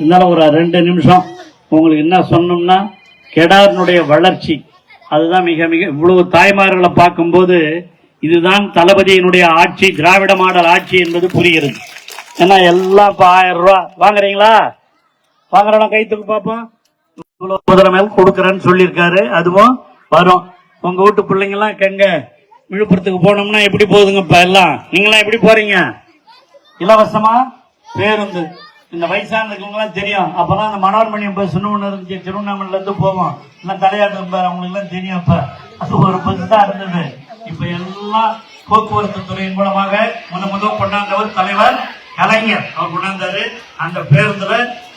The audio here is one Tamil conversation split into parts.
இருந்தாலும் ஒரு ரெண்டு நிமிஷம் உங்களுக்கு என்ன சொன்னோம்னா கெடாரினுடைய வளர்ச்சி. அதுதான் மிக மிக இவ்வளவு தாய்மார்களை பார்க்கும்போது இதுதான் தளபதியினுடைய ஆட்சி திராவிட மாடல் ஆட்சி என்பது புரிகிறது. ஏன்னா எல்லாம் இப்போ ஆயிரம் ரூபா. வாங்குறீங்களா? வாங்குறோம் கைத்துக்கு பார்ப்போம். இவ்வளவு முதல மேல் கொடுக்குறேன்னு சொல்லியிருக்காரு. அதுவும் வரும். உங்க வீட்டு பிள்ளைங்கெல்லாம் கெங்க விழுப்புரத்துக்கு போனோம்னா எப்படி போகுதுங்க இப்போ எல்லாம்? நீங்களாம் எப்படி போறீங்க? இலவசமா? பேருந்து. இந்த வயசானதுக்கு எல்லாம் தெரியும். அப்பதான் அந்த மனோர்மணியம் பஸ் ஒன்று இருந்துச்சு திருவண்ணாமலையில இருந்து போவோம். எல்லாம் தலையாட்டம் பாரு அவங்களுக்கு எல்லாம் தெரியும் அப்ப அது ஒரு பஸ் தான் இருந்தது. இப்ப எல்லாம் போக்குவரத்து துறையின் மூலமாக முத முதல் கொண்டாந்தவர் தலைவர் கலைஞர். அவர் கொண்டாந்தாரு. அந்த பேருந்துல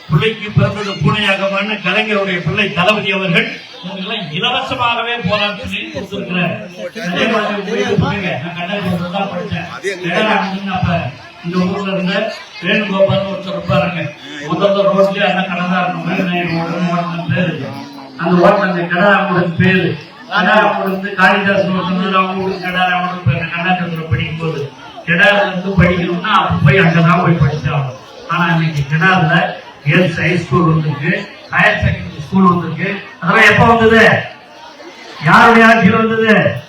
பிள்ளைக்கு பிறந்தது பூனையாகமான்னு கலைஞருடைய பிள்ளை தளபதி அவர்கள் உங்களுக்கெல்லாம் இலவசமாகவே போறான்னு சொல்லி கொடுத்திருக்கிறார். இந்த ஊர்ல இருந்த வேணுகோபால் ஒருத்தர் இருப்பாருங்க. முதல்ல ரோட்லயே அந்த கடை தான் இருக்கும். பேரு. அந்த ஓட்டுன அந்த பேரு. கடாராமுடன் வந்து காளிதாஸ் ஒருத்தர் அவங்க ஊருக்கு பேரு. கர்நாடகத்துல படிக்கும் போது கெடாரில் இருந்து படிக்கணும்னா அப்ப போய் அங்கதான் போய் படிச்சாகணும். ஆனா இன்னைக்கு கெடாரில் கேர்ள்ஸ் ஹை ஸ்கூல் வந்திருக்கு. ஹையர் செகண்டரி ஸ்கூல் வந்திருக்கு. அதெல்லாம் எப்ப வந்தது? யாருடைய ஆட்சியில் வந்தது?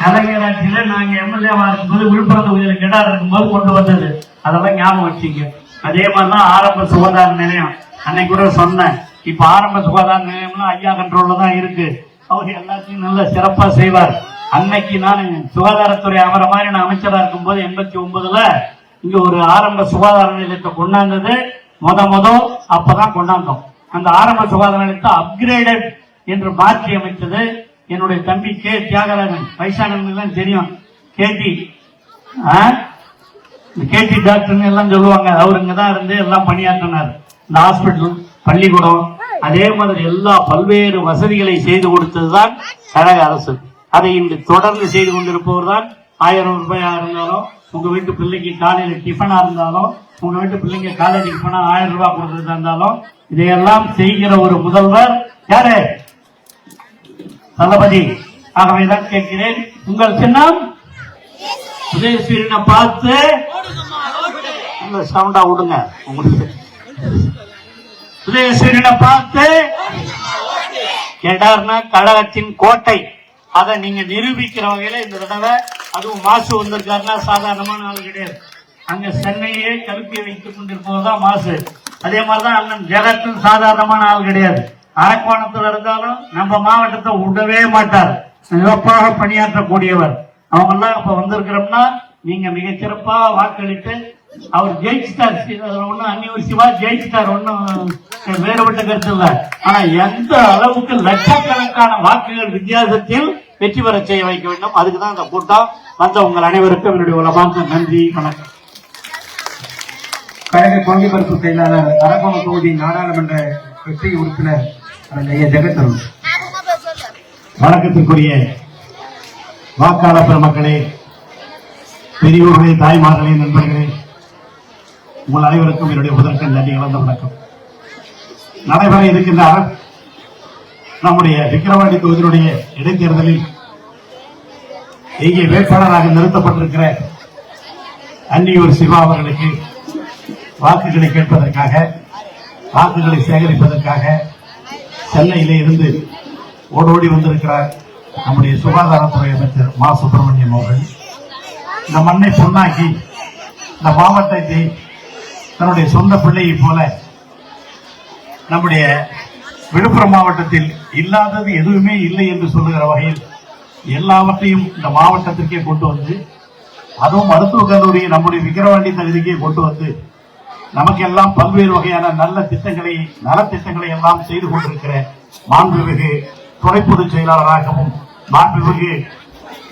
கலைஞர் ஆட்சியில நாங்க எம்எல்ஏவா இருக்கும்போது விழுப்புரத்து தொகுதியில கிடார் இருக்கும்போது கொண்டு வந்தது. அதெல்லாம் ஞாபகம் வச்சுங்க அதே மாதிரிதான் ஆரம்ப சுகாதார நிலையம். அன்னைக்கு கூட சொன்னேன். இப்ப ஆரம்ப சுகாதார நிலையம்லாம் ஐயா கண்ட்ரோல்ல தான் இருக்கு. அவர் எல்லாத்தையும் நல்ல சிறப்பா செய்வார். அன்னைக்கு நான் சுகாதாரத்துறை அவர மாதிரி நான் அமைச்சரா இருக்கும்போது எண்பத்தி ஒன்பதுல இங்க ஒரு ஆரம்ப சுகாதார நிலையத்தை கொண்டாந்தது. முத முத அப்பதான் கொண்டாந்தோம். அந்த ஆரம்ப சுகாதார நிலையத்தை அப்கிரேடட் என்று மாற்றி அமைத்தது. என்னுடைய தம்பி கே தியாகராஜன் வயசானவங்க தெரியும். கேடி கேடி டாக்டர்னு எல்லாம் சொல்லுவாங்க. அவர் இங்க தான் இருந்து எல்லாம் பணியாற்றினார். இந்த ஹாஸ்பிட்டல் பள்ளிக்கூடம் அதே மாதிரி எல்லா பல்வேறு வசதிகளை செய்து கொடுத்ததுதான் கழக அரசு. அதை இன்று தொடர்ந்து செய்து கொண்டிருப்பவர் தான் ஆயிரம் ரூபாயா இருந்தாலும் உங்க வீட்டு பிள்ளைக்கு காலையில டிஃபனா இருந்தாலும் உங்க வீட்டு பிள்ளைங்க காலேஜுக்கு போனா ஆயிரம் ரூபாய் கொடுக்கறதா இருந்தாலும் இதையெல்லாம் செய்கிற ஒரு முதல்வர் யாரு? தளபதி ஆகவேதான் கேட்கிறேன். உங்கள் சின்னம்? உதயசூரியனை பார்த்து நல்ல சவுண்டா விடுங்க. உங்களுக்கு உதயசூரியனை பார்த்து கேட்டார்னா கழகத்தின் கோட்டை. அதை நீங்க நிரூபிக்கிற வகையில இந்த தடவை அதுவும் மாசு வந்திருக்காருன்னா சாதாரணமான ஆள் கிடையாது. அங்க சென்னையே கருப்பி வைத்துக் கொண்டிருப்பதுதான் மாசு. அதே மாதிரிதான் அண்ணன் ஜெகத்தும் சாதாரணமான ஆள் கிடையாது. அரக்கோணத்தில் இருந்தாலும் நம்ம மாவட்டத்தை விடவே மாட்டார். சிறப்பாக பணியாற்றக்கூடியவர். அவங்க எல்லாம் இப்ப வந்திருக்கிறோம்னா நீங்க மிக சிறப்பாக வாக்களித்து அவர் ஜெயிச்சிட்டார். ஒன்னும் அந்நிவசியமா ஜெயிச்சிட்டார். ஒன்னும் வேறுபட்ட கருத்து இல்ல. ஆனா எந்த அளவுக்கு லட்சக்கணக்கான வாக்குகள் வித்தியாசத்தில் வெற்றி பெற செய்ய வைக்க வேண்டும்? அதுக்குதான் இந்த கூட்டம் வந்த உங்கள் அனைவருக்கும் என்னுடைய உலமார்ந்த நன்றி வணக்கம். கழக கொள்கை பரப்பு செயலாளர் அரக்கோணம் தொகுதி நாடாளுமன்ற கட்சி உறுப்பினர் வணக்கத்திற்குரிய வாக்காளர் பெருமக்களே பெரியோர்களே தாய்மார்களே நண்பர்களே உங்கள் அனைவருக்கும் என்னுடைய முதற்கண் நன்றி கலந்த வணக்கம். நடைபெற இருக்கின்ற நம்முடைய விக்கிரவாண்டி தொகுதியினுடைய இடைத்தேர்தலில் இங்கே வேட்பாளராக நிறுத்தப்பட்டிருக்கிற அன்னியூர் சிவா அவர்களுக்கு வாக்குகளை கேட்பதற்காக வாக்குகளை சேகரிப்பதற்காக சென்னையிலே இருந்து ஓடோடி வந்திருக்கிறார் நம்முடைய சுகாதாரத்துறை அமைச்சர் மா சுப்பிரமணியம் அவர்கள். இந்த மண்ணை பொன்னாக்கி இந்த மாவட்டத்தை தன்னுடைய சொந்த பிள்ளையைப் போல நம்முடைய விழுப்புரம் மாவட்டத்தில் இல்லாதது எதுவுமே இல்லை என்று சொல்லுகிற வகையில் எல்லாவற்றையும் இந்த மாவட்டத்திற்கே கொண்டு வந்து அதுவும் மருத்துவக் கல்லூரியை நம்முடைய விக்கிரவாண்டி தகுதிக்கே கொண்டு வந்து நமக்கெல்லாம் பல்வேறு வகையான நல்ல திட்டங்களை நலத்திட்டங்களை எல்லாம் செய்து கொண்டிருக்கிற மாண்புமிகு துணை பொதுச் செயலாளராகவும் மாண்புமிகு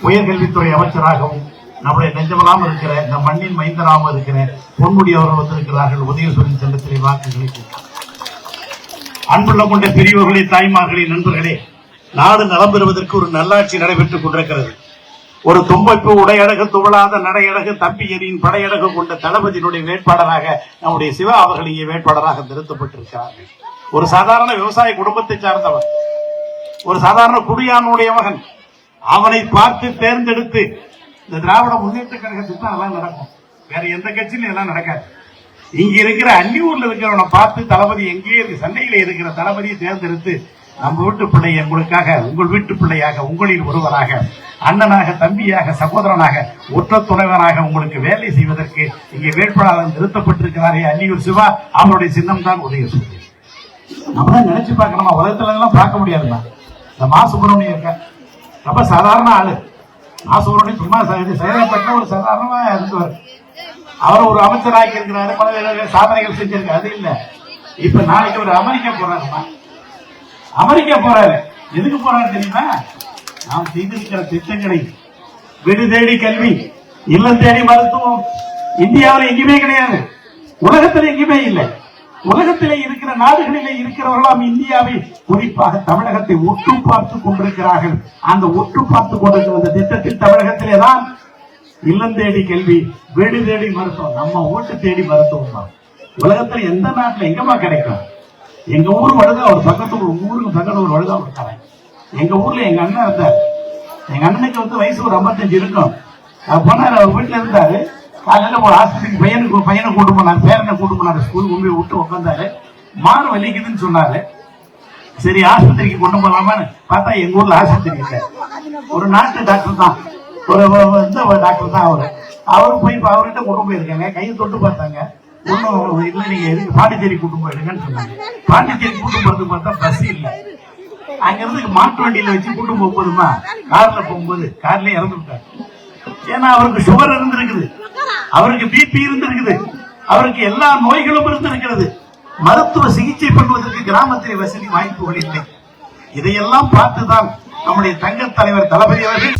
உயர்கல்வித்துறை அமைச்சராகவும் நம்முடைய நெஞ்சமெல்லாம் இருக்கிற இந்த மண்ணின் மைந்தராம இருக்கிற பொன்முடி அவர்கள் வந்திருக்கிறார்கள். உதயசூரியன் செல்லத்திலே வாக்குகளை அன்புள்ள கொண்ட பெரியவர்களே தாய்மார்களே நண்பர்களே நாடு நலம் பெறுவதற்கு ஒரு நல்லாட்சி நடைபெற்றுக் கொண்டிருக்கிறது. ஒரு தும்பைப்பு உடையழகு துவளாத நடையழகு தம்பியரின் படையழகு கொண்ட தளபதியினுடைய வேட்பாளராக நம்முடைய சிவா அவர்கள் இங்கே வேட்பாளராக நிறுத்தப்பட்டிருக்கிறார்கள். ஒரு சாதாரண விவசாய குடும்பத்தை சார்ந்தவர் ஒரு சாதாரண குடியானுடைய மகன் அவனை பார்த்து தேர்ந்தெடுத்து இந்த திராவிட முன்னேற்ற கழகத்துக்கு தான் எல்லாம் நடக்கும். வேற எந்த கட்சியிலும் எல்லாம் நடக்காது. இங்க இருக்கிற அன்னியூர்ல இருக்கிறவனை பார்த்து தளபதி எங்கேயே இருக்கு? சென்னையில இருக்கிற தளபதியை தேர்ந்தெடுத்து நம்ம வீட்டு பிள்ளை உங்களுக்காக உங்கள் வீட்டு பிள்ளையாக உங்களில் ஒருவராக அண்ணனாக தம்பியாக சகோதரனாக ஒற்ற துணைவனாக உங்களுக்கு வேலை செய்வதற்கு இங்கே வேட்பாளர் நிறுத்தப்பட்டிருக்கிறாரே அன்னியூர் சிவா அவருடைய சின்னம் தான் உதயசூரியன். நம்ம தான் நினைச்சு பார்க்கணுமா உலகத்துல எல்லாம் பார்க்க முடியாதுமா? இந்த மா சுப்பிரமணியம் இருக்க ரொம்ப சாதாரண ஆளு. மா சுப்பிரமணியம் சும்மா ச- ஒரு சாதாரணமா இருந்தவர். அவர் ஒரு அமைச்சராகி இருக்கிறாரு பல சாதனைகள் செஞ்சிருக்காரு அது இல்ல. இப்ப நாளைக்கு ஒரு அமெரிக்கா போறாருமா? அமெரிக்கா போறாரு. எதுக்கு போறாரு தெரியுமா? நாம் செய்திருக்கிற திட்டங்களை வீடு தேடி கல்வி இல்லம் தேடி மருத்துவம் இந்தியாவில் எங்கேயுமே கிடையாது. உலகத்தில் எங்கேயுமே இல்லை. உலகத்திலே இருக்கிற நாடுகளிலே இருக்கிறவர்களாம் இந்தியாவை குறிப்பாக தமிழகத்தை ஒட்டு பார்த்து கொண்டிருக்கிறார்கள். அந்த ஒட்டு பார்த்து கொண்டிருக்கிற அந்த திட்டத்தில் தமிழகத்திலே தான் இல்லம் தேடி கல்வி வீடு தேடி மருத்துவம் நம்ம ஓட்டு தேடி மருத்துவம் தான். உலகத்துல எந்த நாட்டுல எங்கம்மா கிடைக்கும்? எங்க ஊர் வழுதா ஒரு பக்கத்து ஊர் ஊருக்கு பக்கத்து ஒரு வழுதா இருக்காங்க எங்க ஊர்ல எங்க அண்ணன் இருந்தார். எங்க அண்ணனுக்கு வந்து வயசு ஒரு 55 இருக்கும். போனார் அவர் வீட்டுல இருந்தாரு. காலையில ஒரு ஆஸ்பத்திரிக்கு பையனுக்கு பையனை கூட்டு போனார் பேரனை கூட்டு போனாரு ஸ்கூல் கொண்டு போய் விட்டு உட்காந்தாரு மாறு வலிக்குதுன்னு சொன்னாரு. சரி ஆஸ்பத்திரிக்கு கொண்டு போகலாமான்னு பார்த்தா எங்க ஊர்ல ஆஸ்பத்திரி இல்லை. ஒரு நாட்டு டாக்டர் தான். ஒரு இந்த டாக்டர் தான் அவரு. அவரு போய் அவர்கிட்ட கொண்டு போயிருக்காங்க. கையை தொட்டு பார்த்தாங்க. ஒன்றும் இல்லை நீங்க எதுக்கு பாண்டிச்சேரி கூட்டு போயிடுங்கன்னு சொன்னாங்க. பாண்டிச்சேரி கூட்டு போறது பார்த்தா பஸ் இல்ல. அங்க இருந்து மாட்டு வண்டியில வச்சு கூட்டு போக போதுமா? கார்ல போகும்போது கார்ல இறந்துட்டாரு. ஏன்னா அவருக்கு சுகர் இருந்திருக்குது. அவருக்கு பிபி இருந்திருக்குது. அவருக்கு எல்லா நோய்களும் இருந்திருக்கிறது. மருத்துவ சிகிச்சை பண்ணுவதற்கு கிராமத்தில் வசதி வாய்ப்புகள் இல்லை. இதையெல்லாம் பார்த்துதான் நம்முடைய தங்க தலைவர் தளபதி அவர்கள்